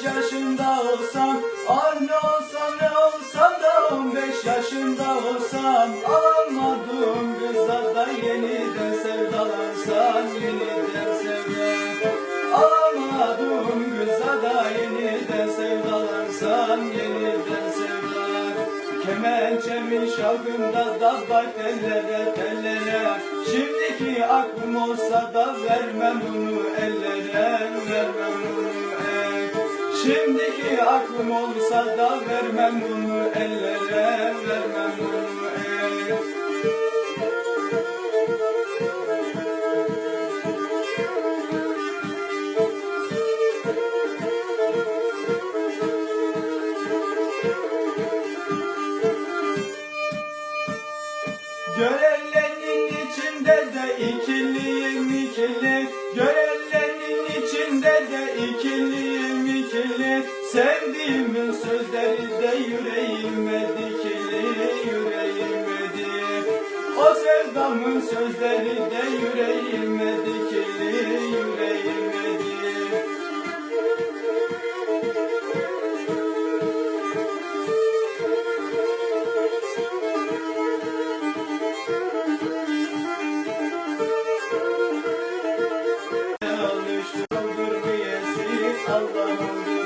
15 yaşında olsam Ar ne olsam ne olsam da 15 yaşında olsam Alamadım kızlar da yeniden sevdalansan Yeniden sevdalansan Alamadım kızlar da yeniden sevdalansan Yeniden sevdalan Kemençemin şalgımda da bak ellere tellere. Şimdiki aklım olsa da vermem onu ellere Vermem onu Şimdiki aklım olsa da vermem onu ellere Vermem onu el Görellerin içinde de ikiliyim ikili. Görellerin içinde de ikili Sevdiğimin sözleri de yüreğime dikili Yüreğime dik O sevdamın sözleri de yüreğime dikili Yüreğime dik Alıştırıldır diyesi Allah'ın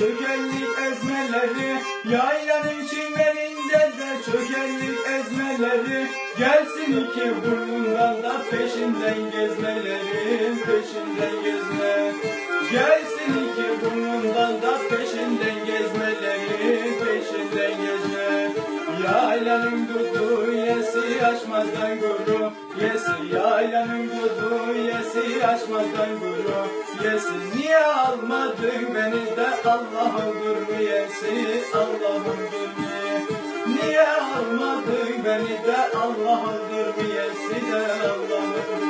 çökellik ezmeleri Yaylanın çimlerinde de çökellik ezmeleri. Gelsin iki burnundan da peşinden gezmelerin Peşinden gezme. Gelsin iki burnundan da peşinden gezmelerin Peşinden gezme. Yaylanın dudu yaşmazdan guru Yesi yaylanın kudu Yesi yaşmazdan guru Yesi. Niye almadın beni de Allah'ın gurbu Yesi Allah'ın gurbu Niye almadın beni de Allah'ın gurbu Yesi de Allah'ın